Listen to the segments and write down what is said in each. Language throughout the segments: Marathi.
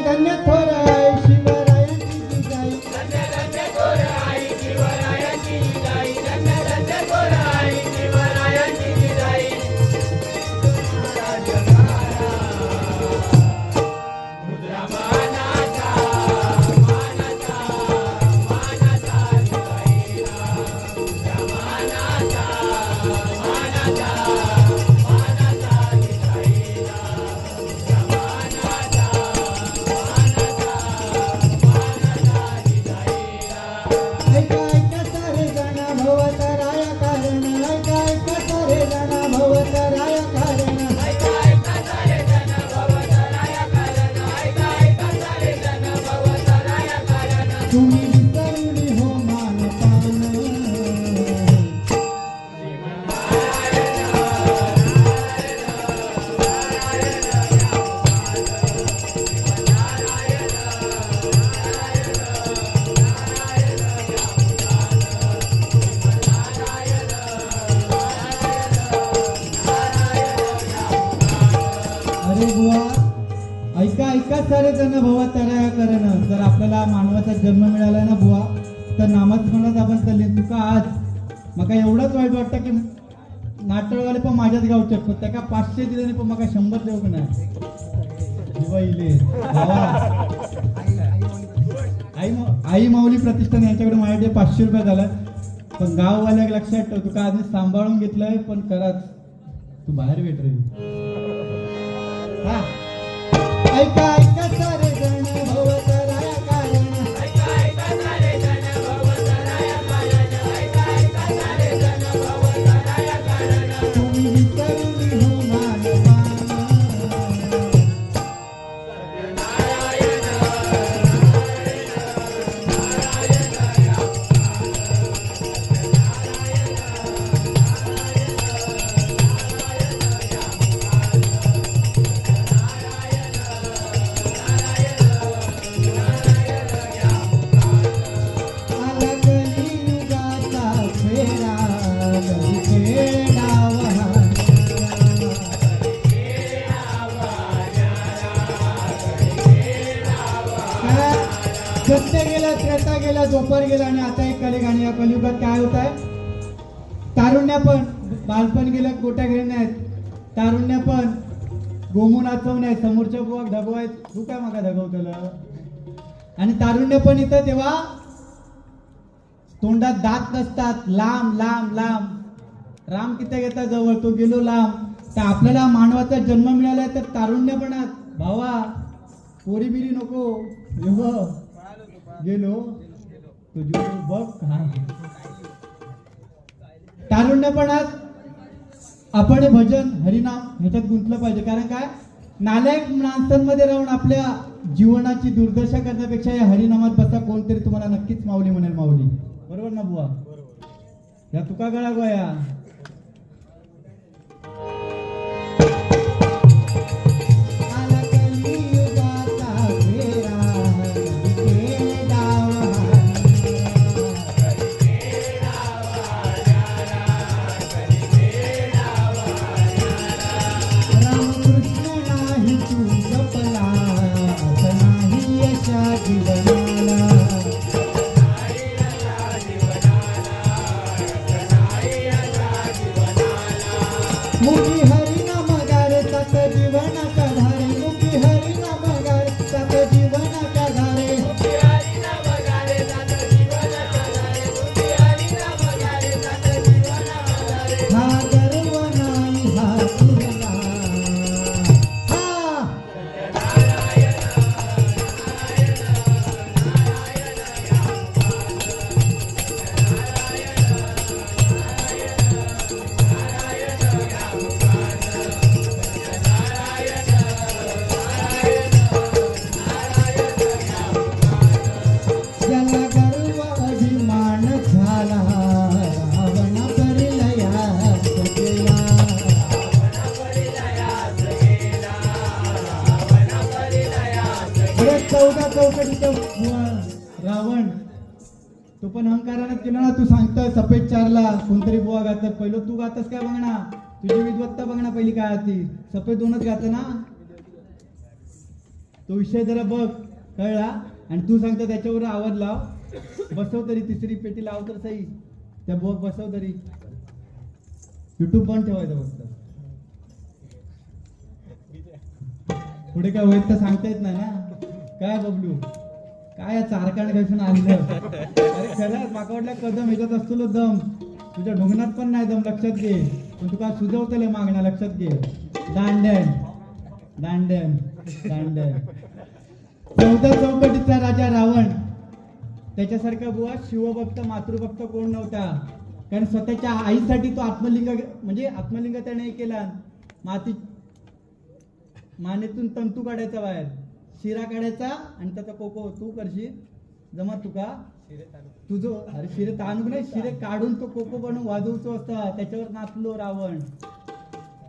धन्य थोर जण भवा तराया करण. जर आपल्याला मानवाचा जन्म मिळाला ना बुवा तर नामस्मरणात आपण चालले. तुका आज. मका एवढंच वाईट वाटतं की नाटळवाले पण माझ्याच गावचे पण त्या का पाचशे दिले पण मका शंभर देऊ का नाही? आई आई माऊली प्रतिष्ठान यांच्याकडे माझ्याकडे पाचशे रुपये झाला. पण गाववाल्याक लक्षात ठेव. तुका आधी सांभाळून घेतलंय पण कराच तू बाहेर भेट रे. हा. ऐका सत्य गेला त्रेता गेला जोपर गेला आणि आता एक कलिग आणि या कलियुगात काय होत आहे? तारुण्य पण बालपण गेलं गोट्या खेळणे आहेत तारुण्य पण गोमू नाचवणे आहेत समोरच्या बुवा आहेत. तू काय मागा धगवतलं आणि तारुण्य पण इथं तेव्हा तोंडात दात नसतात. लांब लांब लांब. राम किती घेता जवळ? तो गेलो लांब. तर आपल्याला मानवाचा जन्म मिळालाय तर तारुण्यपणात भावा पोरीबिरी नको. एव गेलो तुझी बघ हा? तारुण्यपणात आपण हे भजन हरिनाम ह्याच्यात गुंतलं पाहिजे. कारण काय? नालायक माणसांमध्ये राहून आपल्या जीवनाची दुर्दशा करण्यापेक्षा या हरिनामात बसा कोणतरी तुम्हाला नक्कीच माऊली म्हणेल माऊली. बरोबर ना बुवा? या तुका गळा गोया. முன் पण अहंकारानं केलं ना तू सांगतोय सफेद चारला कोणतरी बुवा गातात पहिलं तू गातस काय बघ ना? तुझी विद्वत्ता बघ ना पहिली काय ती सफेद दोनच गात ना? तो विषय जरा बघ कळला? आणि तू सांगतो त्याच्यावर आवाज लाव. बसव तरी तिसरी पेटी लाव तर सही. त्या बघ बसव तरी. युट्यूब बंद ठेवायचं फक्त. पुढे काय होईल तर सांगता येत नाही ना? काय बबलू? काय या चारकाण घासून आणलं? अरे खरंच माका वाटलं कदम ह्याच्यात असतो दम. तुझ्या ढोंगणात पण नाही दम लक्षात घे. पण तुका सुजवतले मागण्या लक्षात घे. दांड्यान दांड्यान दांड्यान चौदा चौकटीचा राजा रावण. त्याच्यासारखा बुवा शिवभक्त मातृभक्त कोण नव्हता? कारण स्वतःच्या आईसाठी तो आत्मलिंग म्हणजे आत्मलिंग त्याने केला. माती मानेतून तंतू काढायचा बाहेर. शिरा काढायचा आणि त्याचा कोको तू करशील. जमा तुका. तुझं अरे शिरे ताणूक नाही शिरे काढून तो कोको बनवून वाजवतो असता. त्याच्यावर नाचलो रावण.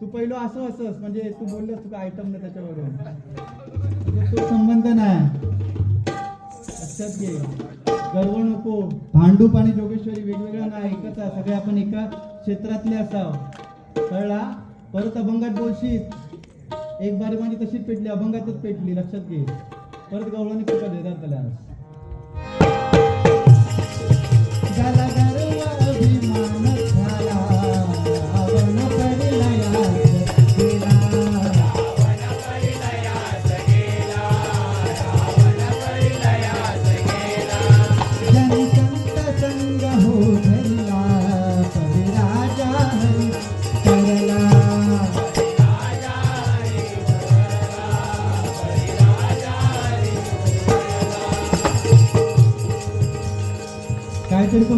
तू पहिलो असं असंस म्हणजे तू बोललं तुका आयटम नाही त्याच्यावरून. म्हणजे तो संबंध नाही. लक्षात घे. गर्व नको. भांडूप आणि जोगेश्वरी वेगवेगळं नाही एकच आहे. सगळे आपण एका क्षेत्रातले असाव. कळला? परत अभंगात बोलशील. एक बार माझी तशीच पेटली अभंगातच पेटली लक्षात घे. परत गवळणी फुका देतात त्याला झाला गर्व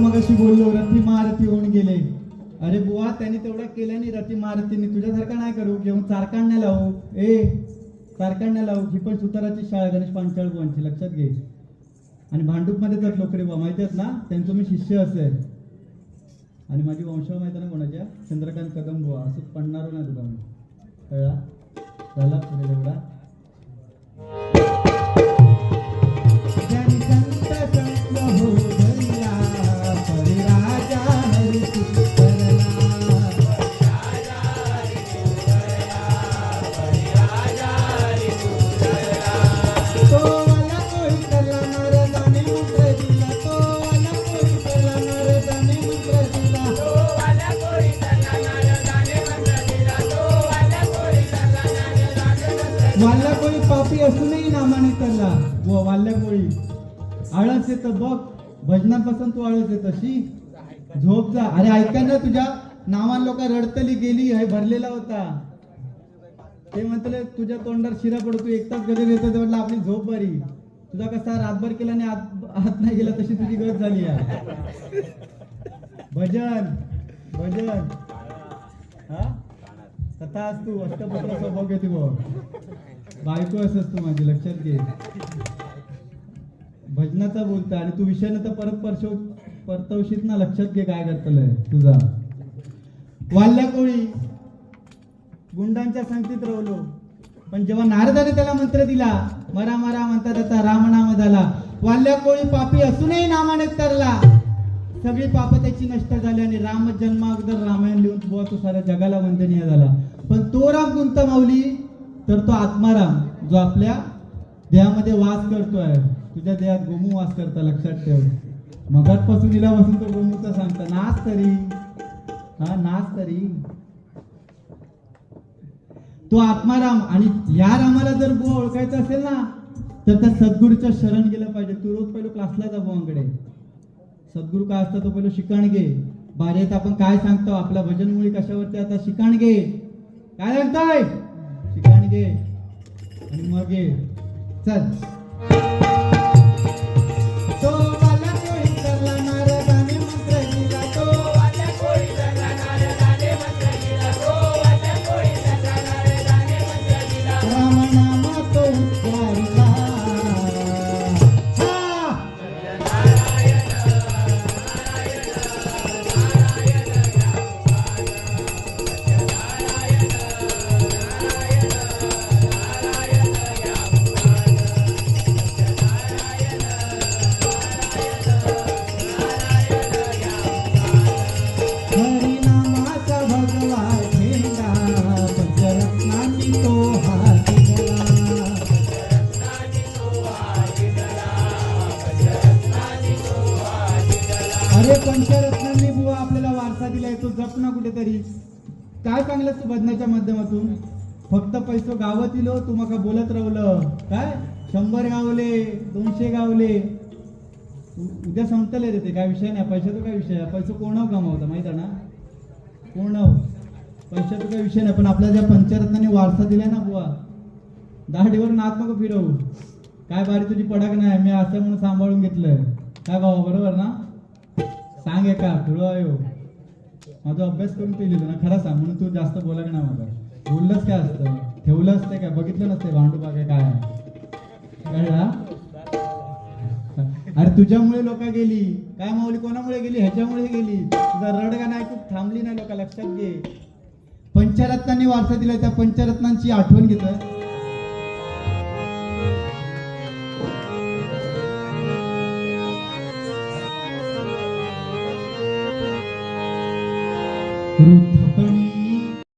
मग अशी बोललो रथी महारथी होऊन गेले. अरे बुवा त्यांनी तेवढं केलं नाही रथी महारथीने तुझ्यासारखा नाही करू घेऊन चारकांना लावू. ए चारकांना लावू. ही पण सुताराची शाळा गणेश पांचाळ बुवांची. लक्षात घे. आणि भांडूपमध्ये तर लोकरे बुवा माहिती आहेत ना? त्यांचं मी शिष्य असेल. आणि माझी वंशावळ माहिती आहे ना कोणाच्या? चंद्रकांत कदम बुवा. असं पडणार नाही तुला मी. कळला? झाला पुढे तेवढा? हो वाल्ल्या कोळी पापी असूनही नामाने करला व वाल्ल्या कोळी आळस येत बघ भजनापासून तू आळस येत. अशी झोप जा. अरे ऐका ना तुझ्या नावान लोक रडतली गेली हे भरलेला होता. ते म्हटले तुझ्या तोंडावर शिरा पडतो एक तास गजर येतो म्हटलं आपली झोप बरी. तुझा कसा रातभर केला आणि आत आत नाही गेला तशी तुझी गज झाली आहे. भजन भजन. हा? कथा तू अष्टपुत्र स्वभाव घेते बघ. बायको असस तू माझी लक्षात घे. भजनाचा बोलता आणि तू विषयानं तर परत परशव परतवशीत ना लक्षात घे काय करतलंय तुझा. वाल्ल्या कोळी गुंडांच्या संगतीत रवलो पण जेव्हा नारदाने त्याला मंत्र दिला मरा मरा म्हणता त्याचा रामनाम झाला. वाल्ल्या कोळी पापी असूनही नामाने तरला. सगळी पाप त्याची नष्ट झाली आणि राम जन्मा अगोदर रामायण लिहून बुवा तो साऱ्या जगाला वंदनीय झाला. पण तो राम कोणता माऊली तर तो आत्माराम जो आपल्या देहामध्ये वास करतोय तुझ्या देहात गोमू वास करता लक्षात ठेव. मगातपासून तिला बसून तो गोमूचा सांगता नाच तरी. हा नाच तरी. तो आत्माराम आणि या रामाला जर गो ओळखायचं असेल ना तर त्या सद्गुरूच्या शरण गेलं पाहिजे. तू रोज पहिलं क्लासला जा बुवांकडे सद्गुरू काय असतं तो पहिलं शिकाण घे. बारेत आपण काय सांगतो? आपल्या भजनमुळे कशावरती आता शिकाण घे. काय सांगताय? शिकाण घे आणि मग घे चल. वारसा दिलाय तो जप ना कुठेतरी. काय सांगलं तू भजनाच्या माध्यमातून? फक्त पैसो गावात इलो तू मका बोलत राहलं काय? शंभर गावले दोनशे गावले. उद्या संपतले रे ते काय विषय नाही. पैशाचा काय विषय आहे कोणाव कोण कमावता माहीत आहे ना? कोण पैशाचा काय विषय नाही. पण आपल्या ज्या पंचरत्नाने वारसा दिलाय ना बुवा दाढीवर नात मग फिरवू. काय बारी तुझी पडक नाही मी असं म्हणून सांभाळून घेतलंय. काय बाबा बरोबर ना? सांग एका थोडं आयो माझा अभ्यास करून ते लिहिलं ना खरं सांग म्हणून तू जास्त बोला ना नाही माझा बोललंच काय असतं? ठेवलं असतं काय? बघितलं नसते भांडू काय कळला अरे तुझ्यामुळे लोक गेली. काय माऊली कोणामुळे गेली? ह्याच्यामुळे गेली. तुझा रडगा नाही थांबली नाही लोक लक्षात घे. पंचरत्नांनी वारसा दिला त्या पंचरत्नांची आठवण घेत Guru